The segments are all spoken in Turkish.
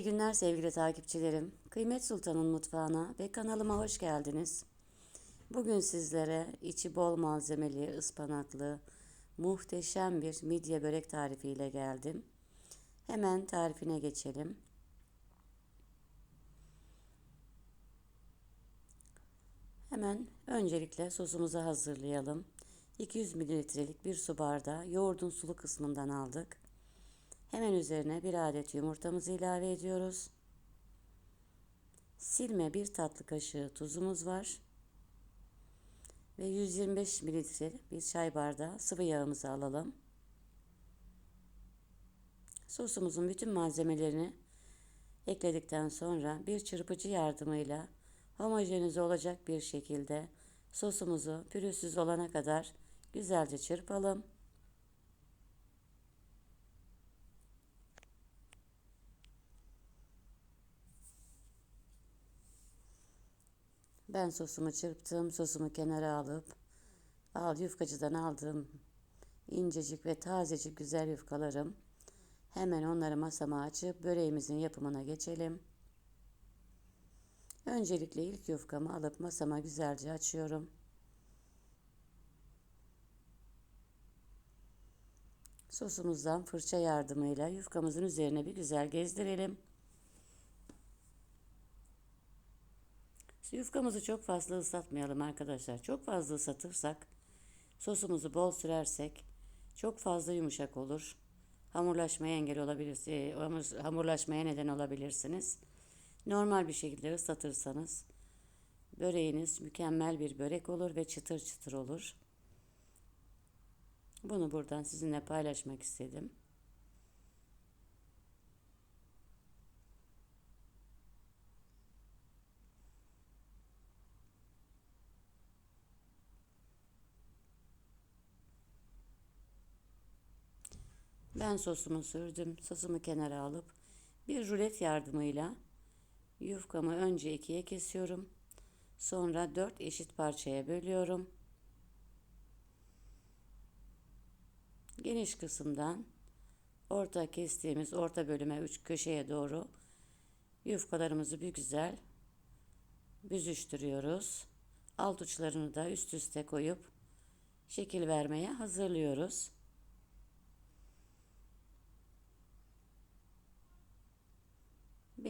İyi günler sevgili takipçilerim. Kıymet Sultan'ın mutfağına ve kanalıma hoş geldiniz. Bugün sizlere içi bol malzemeli, ıspanaklı, muhteşem bir midye börek tarifiyle geldim. Hemen tarifine geçelim. Hemen öncelikle sosumuzu hazırlayalım. 200 mililitrelik bir su bardağı yoğurdun sulu kısmından aldık. Hemen üzerine bir adet yumurtamızı ilave ediyoruz. Silme bir tatlı kaşığı tuzumuz var. Ve 125 mililitre bir çay bardağı sıvı yağımızı alalım. Sosumuzun bütün malzemelerini ekledikten sonra bir çırpıcı yardımıyla homojenize olacak bir şekilde sosumuzu pürüzsüz olana kadar güzelce çırpalım. Ben sosumu çırptım. Sosumu kenara alıp al yufkacıdan aldığım incecik ve tazecik güzel yufkalarım. Hemen onları masama açıp böreğimizin yapımına geçelim. Öncelikle ilk yufkamı alıp masama güzelce açıyorum. Sosumuzdan fırça yardımıyla yufkamızın üzerine bir güzel gezdirelim. Yufkamızı çok fazla ıslatmayalım arkadaşlar. Çok fazla ıslatırsak, sosumuzu bol sürersek çok fazla yumuşak olur. Hamurlaşmaya engel olabilirsiniz. Hamurlaşmaya neden olabilirsiniz. Normal bir şekilde ıslatırsanız böreğiniz mükemmel bir börek olur ve çıtır çıtır olur. Bunu buradan sizinle paylaşmak istedim. Ben sosumu sürdüm. Sosumu kenara alıp bir rulet yardımıyla yufkamı önce ikiye kesiyorum. Sonra dört eşit parçaya bölüyorum. Geniş kısımdan orta kestiğimiz orta bölüme üç köşeye doğru yufkalarımızı bir güzel büzüştürüyoruz. Alt uçlarını da üst üste koyup şekil vermeye hazırlıyoruz.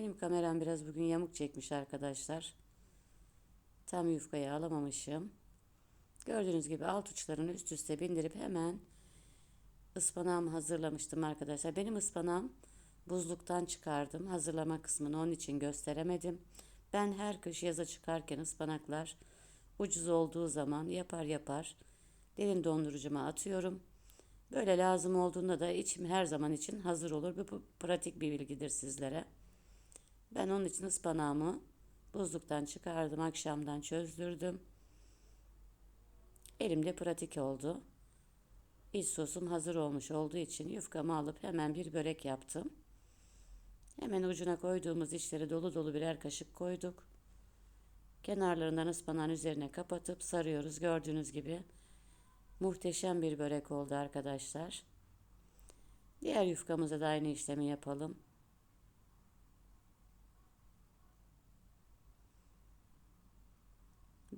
Benim kameram biraz bugün yamuk çekmiş arkadaşlar. Tam yufkayı alamamışım. Gördüğünüz gibi alt uçlarını üst üste bindirip hemen ıspanağımı hazırlamıştım arkadaşlar. Benim ıspanağım buzluktan çıkardım. Hazırlama kısmını onun için gösteremedim. Ben her kış yaza çıkarken ıspanaklar ucuz olduğu zaman yapar yapar derin dondurucuma atıyorum. Böyle lazım olduğunda da içim her zaman için hazır olur. Bu pratik bir bilgidir sizlere. Ben onun için ıspanağımı buzluktan çıkardım. Akşamdan çözdürdüm. Elimde pratik oldu. İç sosum hazır olmuş olduğu için yufkamı alıp hemen bir börek yaptım. Hemen ucuna koyduğumuz içleri dolu dolu birer kaşık koyduk. Kenarlarından ıspanağın üzerine kapatıp sarıyoruz. Gördüğünüz gibi muhteşem bir börek oldu arkadaşlar. Diğer yufkamıza da aynı işlemi yapalım.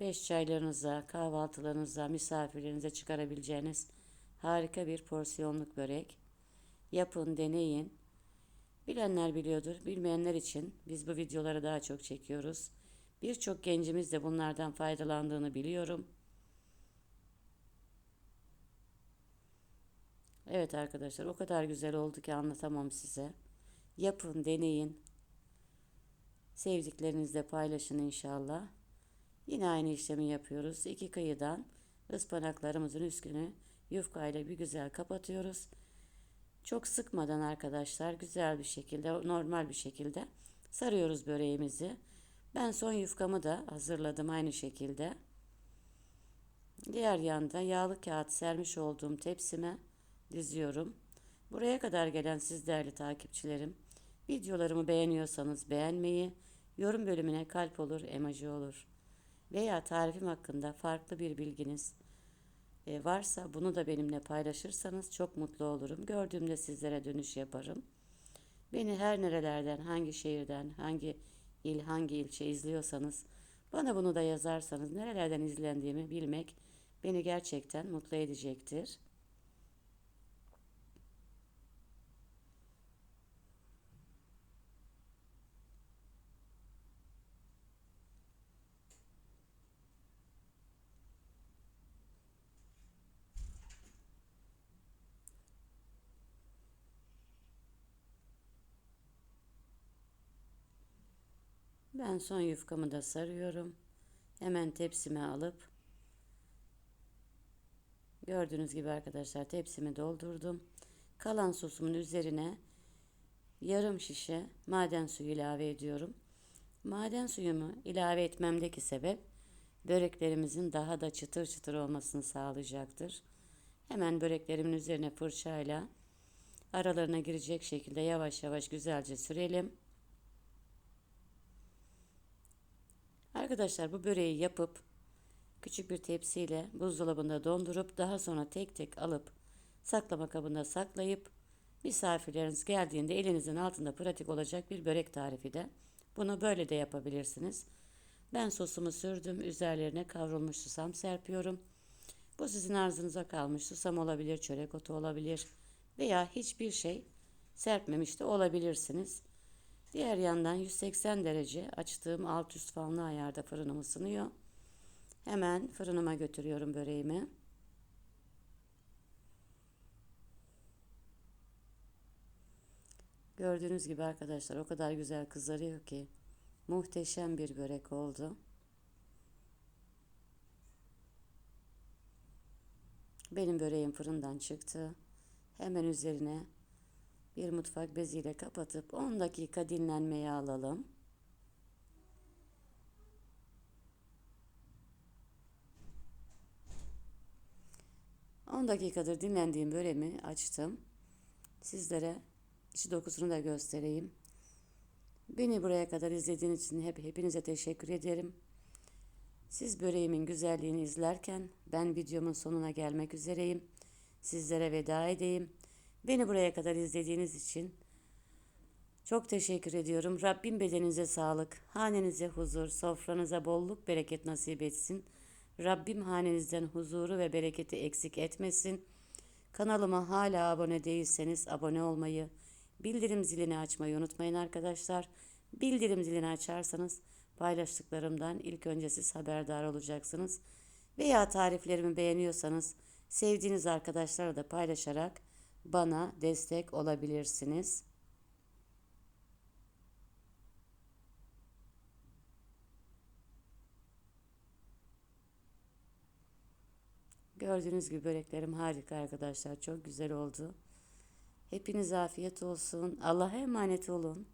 5 çaylarınıza, kahvaltılarınıza, misafirlerinize çıkarabileceğiniz harika bir porsiyonluk börek. Yapın, deneyin. Bilenler biliyordur, bilmeyenler için biz bu videoları daha çok çekiyoruz. Birçok gencimiz de bunlardan faydalandığını biliyorum. Evet arkadaşlar o kadar güzel oldu ki anlatamam size. Yapın, deneyin. Sevdiklerinizle paylaşın inşallah. Yine aynı işlemi yapıyoruz. İki kıyıdan ıspanaklarımızın üstünü yufka ile bir güzel kapatıyoruz. Çok sıkmadan arkadaşlar güzel bir şekilde normal bir şekilde sarıyoruz böreğimizi. Ben son yufkamı da hazırladım aynı şekilde. Diğer yanda yağlı kağıt sermiş olduğum tepsime diziyorum. Buraya kadar gelen siz değerli takipçilerim, videolarımı beğeniyorsanız beğenmeyi, yorum bölümüne kalp olur, emoji olur veya tarifim hakkında farklı bir bilginiz e, varsa bunu da benimle paylaşırsanız çok mutlu olurum. Gördüğümde sizlere dönüş yaparım. Beni her nerelerden, hangi şehirden, hangi il, hangi ilçe izliyorsanız bana bunu da yazarsanız nerelerden izlendiğimi bilmek beni gerçekten mutlu edecektir. Ben son yufkamı da sarıyorum. Hemen tepsime alıp gördüğünüz gibi arkadaşlar tepsimi doldurdum. Kalan sosumun üzerine yarım şişe maden suyu ilave ediyorum. Maden suyumu ilave etmemdeki sebep böreklerimizin daha da çıtır çıtır olmasını sağlayacaktır. Hemen böreklerimin üzerine fırçayla aralarına girecek şekilde yavaş yavaş güzelce sürelim. Arkadaşlar bu böreği yapıp küçük bir tepsiyle buzdolabında dondurup daha sonra tek tek alıp saklama kabında saklayıp misafirleriniz geldiğinde elinizin altında pratik olacak bir börek tarifi de. Bunu böyle de yapabilirsiniz. Ben sosumu sürdüm. Üzerlerine kavrulmuş susam serpiyorum. Bu sizin arzınıza kalmış. Susam olabilir, çörek otu olabilir veya hiçbir şey serpmemiş de olabilirsiniz. Diğer yandan 180 derece açtığım alt üst fanlı ayarda fırınım ısınıyor. Hemen fırınıma götürüyorum böreğimi. Gördüğünüz gibi arkadaşlar o kadar güzel kızarıyor ki muhteşem bir börek oldu. Benim böreğim fırından çıktı. Hemen üzerine bir mutfak beziyle kapatıp 10 dakika dinlenmeye alalım. Dakikadır dinlendiğim böreğimi açtım. Sizlere içi dokusunu da göstereyim. Beni buraya kadar izlediğiniz için hep hepinize teşekkür ederim. Siz böreğimin güzelliğini izlerken ben videomun sonuna gelmek üzereyim. Sizlere veda edeyim. Beni buraya kadar izlediğiniz için çok teşekkür ediyorum. Rabbim bedeninize sağlık, hanenize huzur, sofranıza bolluk, bereket nasip etsin. Rabbim hanenizden huzuru ve bereketi eksik etmesin. Kanalıma hala abone değilseniz abone olmayı, bildirim zilini açmayı unutmayın arkadaşlar. Bildirim zilini açarsanız paylaştıklarımdan ilk önce siz haberdar olacaksınız. Veya tariflerimi beğeniyorsanız sevdiğiniz arkadaşlarla da paylaşarak bana destek olabilirsiniz. Gördüğünüz gibi böreklerim harika arkadaşlar. Çok güzel oldu. Hepinize afiyet olsun. Allah'a emanet olun.